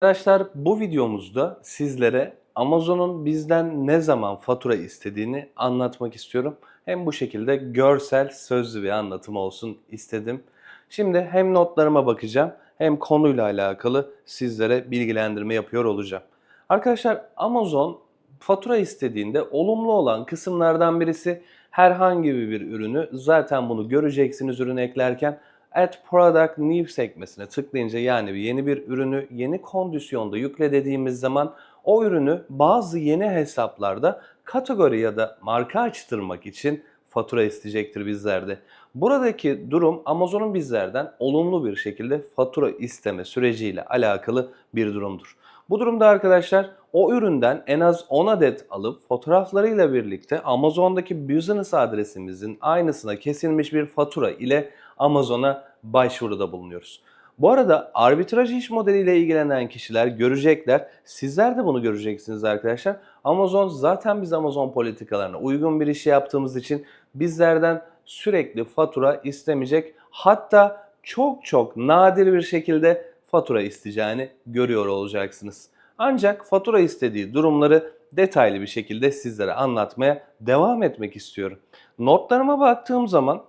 Arkadaşlar bu videomuzda sizlere Amazon'un bizden ne zaman fatura istediğini anlatmak istiyorum. Hem bu şekilde görsel, sözlü bir anlatım olsun istedim. Şimdi hem notlarıma bakacağım hem konuyla alakalı sizlere bilgilendirme yapıyor olacağım. Arkadaşlar Amazon fatura istediğinde olumlu olan kısımlardan birisi herhangi bir ürünü zaten bunu göreceksiniz ürün eklerken Add Product New sekmesine tıklayınca yani yeni bir ürünü yeni kondisyonda yükle dediğimiz zaman o ürünü bazı yeni hesaplarda kategori ya da marka açtırmak için fatura isteyecektir bizlerde. Buradaki durum Amazon'un bizlerden olumlu bir şekilde fatura isteme süreciyle alakalı bir durumdur. Bu durumda arkadaşlar o üründen en az 10 adet alıp fotoğraflarıyla birlikte Amazon'daki business adresimizin aynısına kesilmiş bir fatura ile Amazon'a başvuruda bulunuyoruz. Bu arada arbitraj iş modeliyle ilgilenen kişiler görecekler. Sizler de bunu göreceksiniz arkadaşlar. Amazon zaten biz Amazon politikalarına uygun bir iş yaptığımız için bizlerden sürekli fatura istemeyecek. Hatta çok çok nadir bir şekilde fatura isteyeceğini görüyor olacaksınız. Ancak fatura istediği durumları detaylı bir şekilde sizlere anlatmaya devam etmek istiyorum. Notlarıma baktığım zaman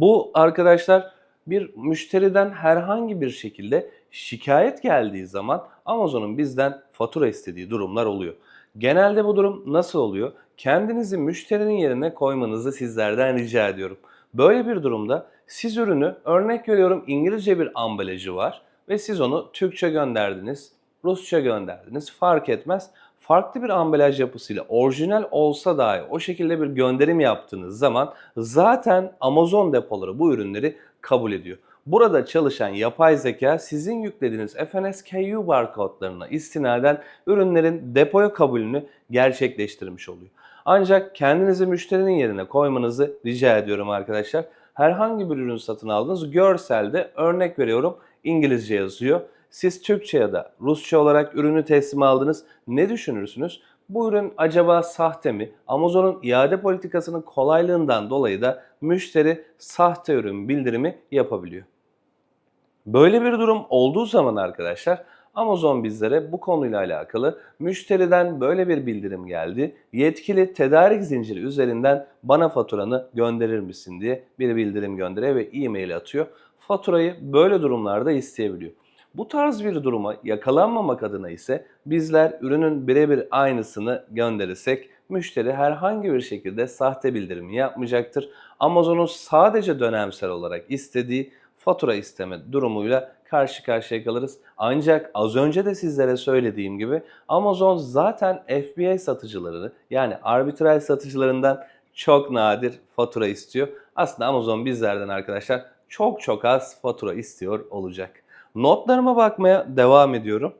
bu arkadaşlar bir müşteriden herhangi bir şekilde şikayet geldiği zaman Amazon'un bizden fatura istediği durumlar oluyor. Genelde bu durum nasıl oluyor? Kendinizi müşterinin yerine koymanızı sizlerden rica ediyorum. Böyle bir durumda siz ürünü örnek veriyorum İngilizce bir ambalajı var ve siz onu Türkçe gönderdiniz, Rusça gönderdiniz fark etmez. Farklı bir ambalaj yapısıyla orijinal olsa dahi o şekilde bir gönderim yaptığınız zaman zaten Amazon depoları bu ürünleri kabul ediyor. Burada çalışan yapay zeka sizin yüklediğiniz FNSKU barkodlarına istinaden ürünlerin depoya kabulünü gerçekleştirmiş oluyor. Ancak kendinizi müşterinin yerine koymanızı rica ediyorum arkadaşlar. Herhangi bir ürün satın aldınız görselde örnek veriyorum İngilizce yazıyor. Siz Türkçe ya da Rusça olarak ürünü teslim aldınız. Ne düşünürsünüz? Bu ürün acaba sahte mi? Amazon'un iade politikasının kolaylığından dolayı da müşteri sahte ürün bildirimi yapabiliyor. Böyle bir durum olduğu zaman arkadaşlar Amazon bizlere bu konuyla alakalı müşteriden böyle bir bildirim geldi. Yetkili tedarik zinciri üzerinden bana faturanı gönderir misin diye bir bildirim gönderiyor ve e-mail atıyor. Faturayı böyle durumlarda isteyebiliyor. Bu tarz bir duruma yakalanmamak adına ise bizler ürünün birebir aynısını gönderirsek müşteri herhangi bir şekilde sahte bildirimi yapmayacaktır. Amazon'un sadece dönemsel olarak istediği fatura isteme durumuyla karşı karşıya kalırız. Ancak az önce de sizlere söylediğim gibi Amazon zaten FBA satıcılarını yani arbitral satıcılarından çok nadir fatura istiyor. Aslında Amazon bizlerden arkadaşlar çok çok az fatura istiyor olacak. Notlarıma bakmaya devam ediyorum.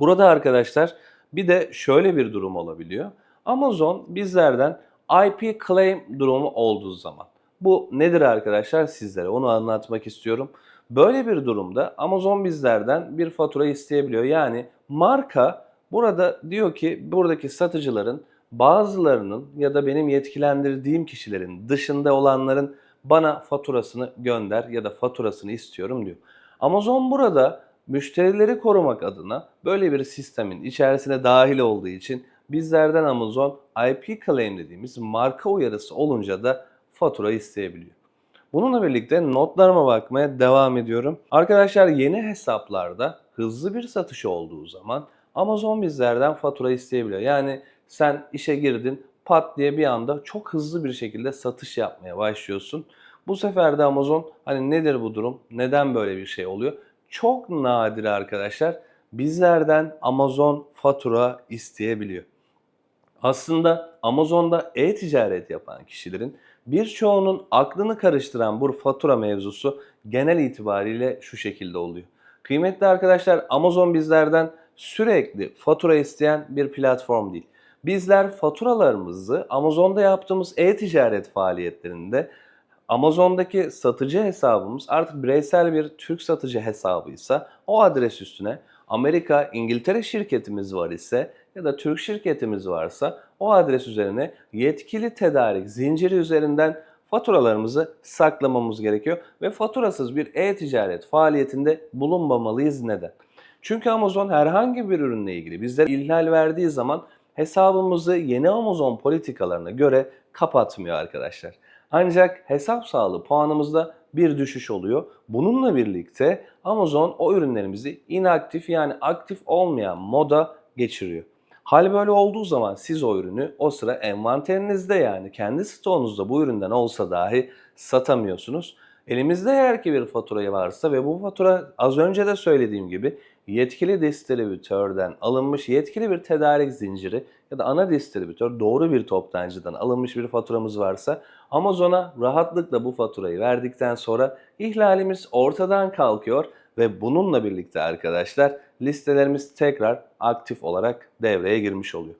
Burada arkadaşlar bir de şöyle bir durum olabiliyor. Amazon bizlerden IP claim durumu olduğu zaman. Bu nedir arkadaşlar sizlere onu anlatmak istiyorum. Böyle bir durumda Amazon bizlerden bir fatura isteyebiliyor. Yani marka burada diyor ki buradaki satıcıların bazılarının ya da benim yetkilendirdiğim kişilerin dışında olanların bana faturasını gönder ya da faturasını istiyorum diyor. Amazon burada müşterileri korumak adına böyle bir sistemin içerisine dahil olduğu için bizlerden Amazon IP claim dediğimiz marka uyarısı olunca da fatura isteyebiliyor. Bununla birlikte notlarıma bakmaya devam ediyorum. Arkadaşlar yeni hesaplarda hızlı bir satış olduğu zaman Amazon bizlerden fatura isteyebiliyor. Yani sen işe girdin pat diye bir anda çok hızlı bir şekilde satış yapmaya başlıyorsun. Bu sefer de Amazon hani nedir bu durum? Neden böyle bir şey oluyor? Çok nadir arkadaşlar bizlerden Amazon fatura isteyebiliyor. Aslında Amazon'da e-ticaret yapan kişilerin birçoğunun aklını karıştıran bu fatura mevzusu genel itibariyle şu şekilde oluyor. Kıymetli arkadaşlar Amazon bizlerden sürekli fatura isteyen bir platform değil. Bizler faturalarımızı Amazon'da yaptığımız e-ticaret faaliyetlerinde Amazon'daki satıcı hesabımız artık bireysel bir Türk satıcı hesabıysa o adres üstüne Amerika, İngiltere şirketimiz var ise ya da Türk şirketimiz varsa o adres üzerine yetkili tedarik zinciri üzerinden faturalarımızı saklamamız gerekiyor ve faturasız bir e-ticaret faaliyetinde bulunmamalıyız neden? Çünkü Amazon herhangi bir ürünle ilgili bizlere ihlal verdiği zaman hesabımızı yeni Amazon politikalarına göre kapatmıyor arkadaşlar. Ancak hesap sağlığı puanımızda bir düşüş oluyor. Bununla birlikte Amazon o ürünlerimizi inaktif yani aktif olmayan moda geçiriyor. Hal böyle olduğu zaman siz o ürünü o sıra envanterinizde yani kendi stoğunuzda bu üründen olsa dahi satamıyorsunuz. Elimizde eğer ki bir faturayı varsa ve bu fatura az önce de söylediğim gibi yetkili distribütörden alınmış yetkili bir tedarik zinciri ya da ana distribütör doğru bir toptancıdan alınmış bir faturamız varsa Amazon'a rahatlıkla bu faturayı verdikten sonra ihlalimiz ortadan kalkıyor ve bununla birlikte arkadaşlar listelerimiz tekrar aktif olarak devreye girmiş oluyor.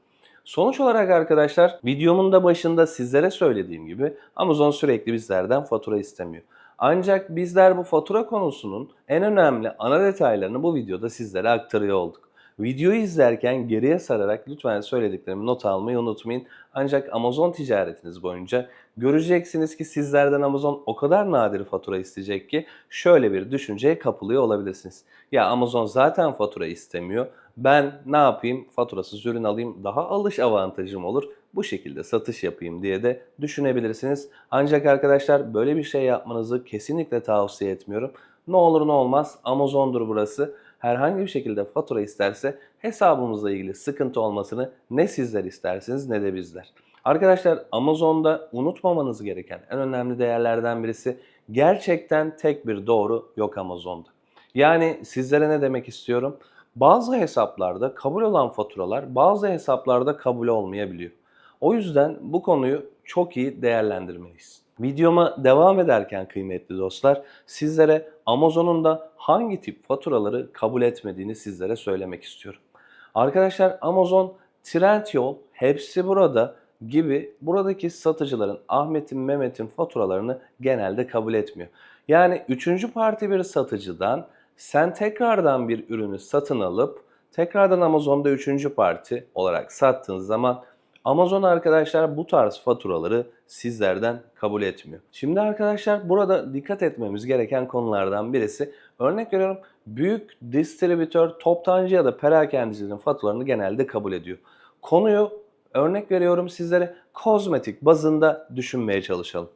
Sonuç olarak arkadaşlar videomun da başında sizlere söylediğim gibi Amazon sürekli bizlerden fatura istemiyor. Ancak bizler bu fatura konusunun en önemli ana detaylarını bu videoda sizlere aktarıyor olduk. Videoyu izlerken geriye sararak lütfen söylediklerimi not almayı unutmayın. Ancak Amazon ticaretiniz boyunca göreceksiniz ki sizlerden Amazon o kadar nadir fatura isteyecek ki şöyle bir düşünceye kapılıyor olabilirsiniz. Ya Amazon zaten fatura istemiyor. Ben ne yapayım? Faturasız ürün alayım. Daha alış avantajım olur. Bu şekilde satış yapayım diye de düşünebilirsiniz. Ancak arkadaşlar böyle bir şey yapmanızı kesinlikle tavsiye etmiyorum. Ne olur ne olmaz Amazon'dur burası. Herhangi bir şekilde fatura isterse hesabımızla ilgili sıkıntı olmasını ne sizler istersiniz ne de bizler. Arkadaşlar Amazon'da unutmamanız gereken en önemli değerlerden birisi gerçekten tek bir doğru yok Amazon'da. Yani sizlere ne demek istiyorum? Bazı hesaplarda kabul olan faturalar bazı hesaplarda kabul olmayabiliyor. O yüzden bu konuyu çok iyi değerlendirmeliyiz. Videoma devam ederken kıymetli dostlar sizlere Amazon'un da hangi tip faturaları kabul etmediğini sizlere söylemek istiyorum. Arkadaşlar Amazon, Trendyol, hepsi burada gibi buradaki satıcıların Ahmet'in, Mehmet'in faturalarını genelde kabul etmiyor. Yani üçüncü parti bir satıcıdan sen tekrardan bir ürünü satın alıp tekrardan Amazon'da üçüncü parti olarak sattığın zaman Amazon arkadaşlar bu tarz faturaları sizlerden kabul etmiyor. Şimdi arkadaşlar burada dikkat etmemiz gereken konulardan birisi örnek veriyorum büyük distribütör, toptancı ya da perakendicilerin faturalarını genelde kabul ediyor. Konuyu örnek veriyorum sizlere kozmetik bazında düşünmeye çalışalım.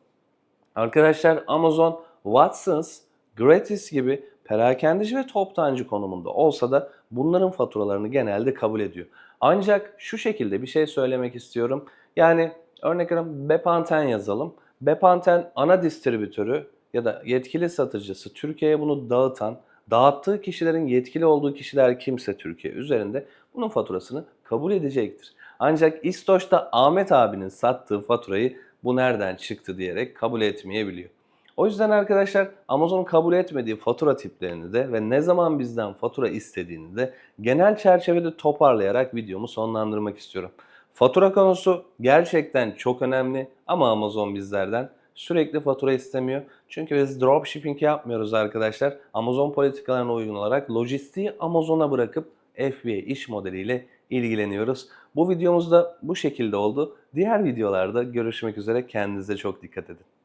Arkadaşlar Amazon, Watsons, Gratis gibi perakendici ve toptancı konumunda olsa da bunların faturalarını genelde kabul ediyor. Ancak şu şekilde bir şey söylemek istiyorum. Yani örnek veriyorum Bepanten yazalım. Bepanten ana distribütörü ya da yetkili satıcısı Türkiye'ye bunu dağıtan, dağıttığı kişilerin yetkili olduğu kişiler kimse Türkiye üzerinde bunun faturasını kabul edecektir. Ancak İstoç'ta Ahmet abinin sattığı faturayı bu nereden çıktı diyerek kabul etmeyebiliyor. O yüzden arkadaşlar Amazon kabul etmediği fatura tiplerini de ve ne zaman bizden fatura istediğini de genel çerçevede toparlayarak videomu sonlandırmak istiyorum. Fatura konusu gerçekten çok önemli ama Amazon bizlerden sürekli fatura istemiyor. Çünkü biz dropshipping yapmıyoruz arkadaşlar. Amazon politikalarına uygun olarak lojistiği Amazon'a bırakıp FBA iş modeliyle ilgileniyoruz. Bu videomuz da bu şekilde oldu. Diğer videolarda görüşmek üzere. Kendinize çok dikkat edin.